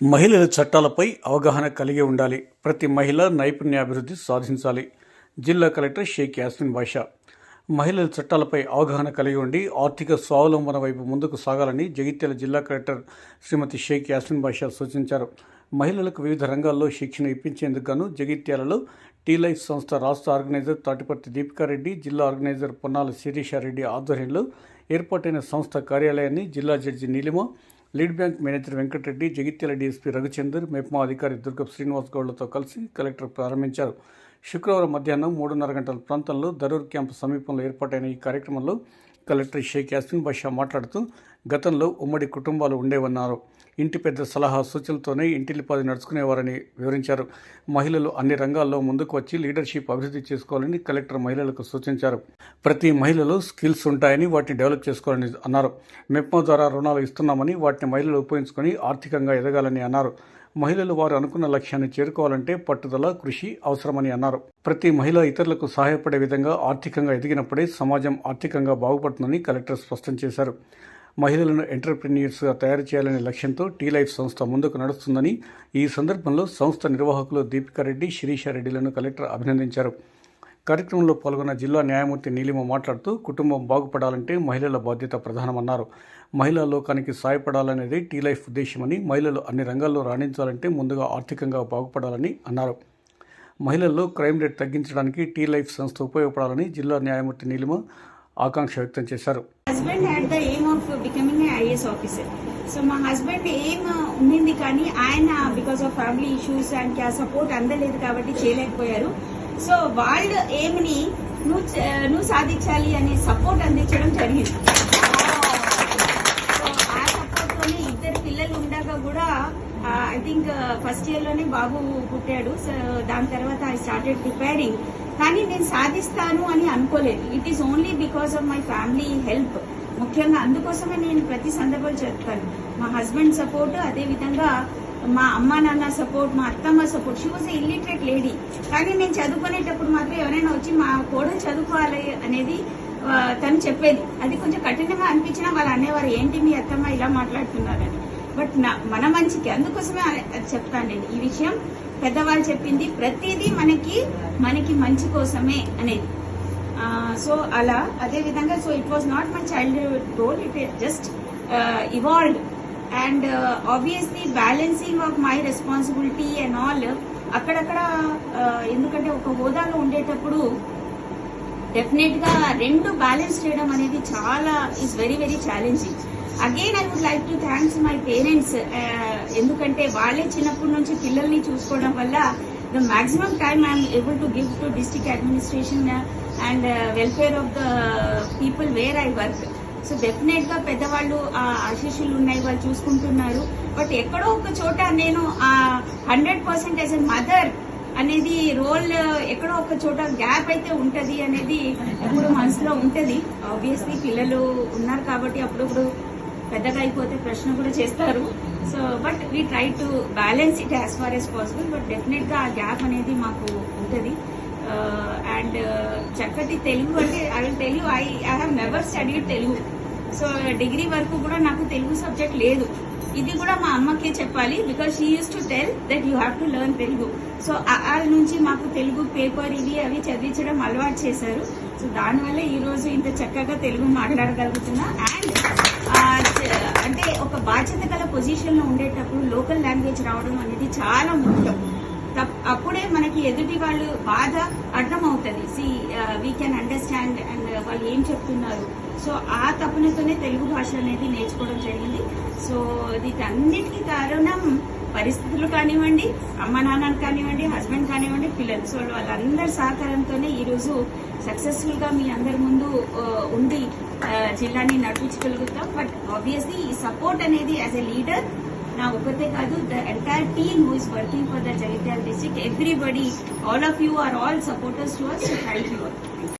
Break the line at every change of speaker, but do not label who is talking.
మహిళల చట్టాలపై అవగాహన కలిగి ఉండాలి. ప్రతి మహిళ నైపుణ్యాభివృద్ధి సాధించాలి. జిల్లా కలెక్టర్ షేక్ యాస్మిన్ బాషా మహిళల చట్టాలపై అవగాహన కలిగి ఉండి ఆర్థిక స్వావలంబన వైపు ముందుకు సాగాలని జగిత్యాల జిల్లా కలెక్టర్ శ్రీమతి షేక్ యాస్మిన్ బాషా సూచించారు. మహిళలకు వివిధ రంగాల్లో శిక్షణ ఇప్పించేందుకు గాను జగిత్యాలలో టీ లైఫ్ సంస్థ రాష్ట్ర ఆర్గనైజర్ తాటిపర్తి దీపికారెడ్డి జిల్లా ఆర్గనైజర్ పొన్నాల శిరీషారెడ్డి ఆధ్వర్యంలో ఏర్పాటైన సంస్థ కార్యాలయాన్ని జిల్లా judge Neelima lead bank manager Venkatareddy Jagtial DSP Raghuchander MEPMA అధికారి దుర్గ శ్రీనివాస్ గౌడ్లతో కలిసి కలెక్టర్ ప్రారంభించారు. శుక్రవారం మధ్యాహ్నం మూడున్నర గంటల ప్రాంతంలో దరూర్ క్యాంపు సమీపంలో ఏర్పాటైన ఈ కార్యక్రమంలో కలెక్టర్ షేక్ యాస్మిన్ బాషా మాట్లాడుతూ గతంలో ఉమ్మడి కుటుంబాలు ఉండేవన్నారు. ఇంటి పెద్ద సలహా సూచనలతోనే ఇంటిల్లిపాది నడుచుకునేవారని వివరించారు. మహిళలు అన్ని రంగాల్లో ముందుకు వచ్చి లీడర్షిప్ అభివృద్ధి చేసుకోవాలని కలెక్టర్ మహిళలకు సూచించారు. ప్రతి మహిళలో స్కిల్స్ ఉంటాయని వాటిని డెవలప్ చేసుకోవాలని అన్నారు. మెప్మో ద్వారా రుణాలు ఇస్తున్నామని వాటిని మహిళలు ఉపయోగించుకొని ఆర్థికంగా ఎదగాలని అన్నారు. మహిళలు వారు అనుకున్న లక్ష్యాన్ని చేరుకోవాలంటే పట్టుదల కృషి అవసరమని అన్నారు. ప్రతి మహిళ ఇతరులకు సహాయపడే విధంగా ఆర్థికంగా ఎదిగినప్పుడే సమాజం ఆర్థికంగా బాగుపడుతుందని కలెక్టర్ స్పష్టం చేశారు. మహిళలను ఎంటర్ప్రెన్యూర్స్గా తయారు చేయాలనే లక్ష్యంతో టీ లైఫ్ సంస్థ ముందుకు నడుస్తుందని ఈ సందర్భంలో సంస్థ నిర్వాహకులు దీపికారెడ్డి శిరీషారెడ్డిలను కలెక్టర్ అభినందించారు. కార్యక్రమంలో పాల్గొన్న జిల్లా న్యాయమూర్తి నీలిమ మాట్లాడుతూ కుటుంబం బాగుపడాలంటే మహిళల బాధ్యత ప్రధానమన్నారు. మహిళా లోకానికి సాయపడాలనేది టీ లైఫ్ ఉద్దేశమని మహిళలు అన్ని రంగాల్లో రాణించాలంటే ముందుగా ఆర్థికంగా బాగుపడాలని అన్నారు. మహిళల్లో క్రైమ్ రేట్ తగ్గించడానికి టీ లైఫ్ సంస్థ ఉపయోగపడాలని జిల్లా న్యాయమూర్తి నీలిమ ఆకాంక్ష వ్యక్తం చేశారు.
Husband had the aim of becoming IAS officer so మా హస్బెండ్ ఎయిమ్ ఉండింది కానీ ఆయన because of family issues and support అందలేదు కాబట్టి చేయలేకపోయారు. సో వాళ్ళు ఏమిని ని నువ్వు నువ్వు సాధించాలి అనే సపోర్ట్ అందించడం జరిగింది సో ఆ సపోర్ట్ తోనే ఇద్దరు పిల్లలు ఉండగా కూడా ఐ థింక్ ఫస్ట్ ఇయర్లోనే బాబు పుట్టాడు. సో దాని తర్వాత ఐ స్టార్టెడ్ ప్రిపేరింగ్ కానీ నేను సాధిస్తాను అని అనుకోలేదు. It is only because of my family help ముఖ్యంగా అందుకోసమే నేను ప్రతి సందర్భాలు చెప్తాను. మా హస్బెండ్ సపోర్ట్ అదే విధంగా మా అమ్మ నాన్న సపోర్ట్ మా అత్తమ్మ support she was illiterate lady కానీ నేను చదువుకునేటప్పుడు మాత్రం ఎవరైనా వచ్చి మా కోడలు చదువుకోవాలి అనేది తను చెప్పేది. అది కొంచెం కఠినంగా అనిపించినా వాళ్ళు అనేవారు ఏంటి మీ అత్తమ్మ ఇలా మాట్లాడుతున్నారని? బట్ నా- మన మంచికి అందుకోసమే అ- అది చెప్తాను నేను. ఈ విషయం పెద్దవాళ్ళు చెప్పింది ప్రతిదీ మనకి మనకి మంచి కోసమే అనేది. సో అలా అదే విధంగా so it was not my child goal it just evolve and obviously balancing of my responsibility and all అక్కడక్కడ uh, ఎందుకంటే ఒక హోదాలో ఉండేటప్పుడు డెఫినెట్గా రెండు బ్యాలెన్స్ చేయడం అనేది చాలా is very very challenging again I would like to thanks my parents ఎందుకంటే వాళ్ళే చిన్నప్పటి నుంచి పిల్లల్ని చూసుకోవడం వల్ల the maximum time I'm able to give to district administration and welfare of the people where I work so డెఫినెట్గా పెద్దవాళ్ళు ఆ ఆశీస్సులు ఉన్నాయి వాళ్ళు చూసుకుంటున్నారు. బట్ ఎక్కడో ఒక చోట నేను ఆ hundred percent as a mother అనేది రోల్ uh, ఎక్కడో ఒక చోట గ్యాప్ అయితే ఉంటుంది అనేది ఇప్పుడు మనసులో ఉంటుంది. ఆబ్వియస్లీ పిల్లలు ఉన్నారు కాబట్టి అప్పుడప్పుడు పెద్దగా అయిపోతే ప్రశ్న కూడా చేస్తారు. So but we try to balance it as far as possible but డెఫినెట్గా ఆ గ్యాప్ అనేది మాకు ఉంటుంది. అండ్ uh, uh, చక్కటి తెలుగు అంటే I will Telugu I I have never study Telugu. So degree వరకు కూడా నాకు తెలుగు సబ్జెక్ట్ లేదు. ఇది కూడా మా అమ్మకే చెప్పాలి because she use to tell that you have to learn Telugu. So ఆ నుంచి మాకు తెలుగు పేపర్ ఇవి అవి చదివించడం అలవాటు చేశారు. సో దానివల్ల ఈరోజు ఇంత చక్కగా తెలుగు మాట్లాడగలుగుతున్నా. అండ్ అంటే ఒక బాధ్యత గల పొజిషన్లో ఉండేటప్పుడు లోకల్ లాంగ్వేజ్ రావడం అనేది చాలా ముఖ్యం. తప్- మనకి ఎదుటి వాళ్ళు బాధ అర్థమవుతుంది. See we can understand and వాళ్ళు ఏం చెప్తున్నారు. సో ఆ తపనతోనే తెలుగు భాష అనేది నేర్చుకోవడం జరిగింది. సో వీటన్నిటికీ కారణం పరిస్థితులు కానివ్వండి అమ్మ నాన్నలు కానివ్వండి హస్బెండ్ కానివ్వండి పిల్లలు. సో వాళ్ళందరి సహకారంతోనే ఈరోజు సక్సెస్ఫుల్గా మీ అందరి ముందు uh, ఉండి uh, జిల్లాని నడిపించగలుగుతాం. బట్ ఆబ్వియస్లీ ఈ సపోర్ట్ అనేది యాజ్ ఎ లీడర్ నా ఒకతే కాదు the entire team who is working for the Jagtial district everybody all of you are all supporters to us thank you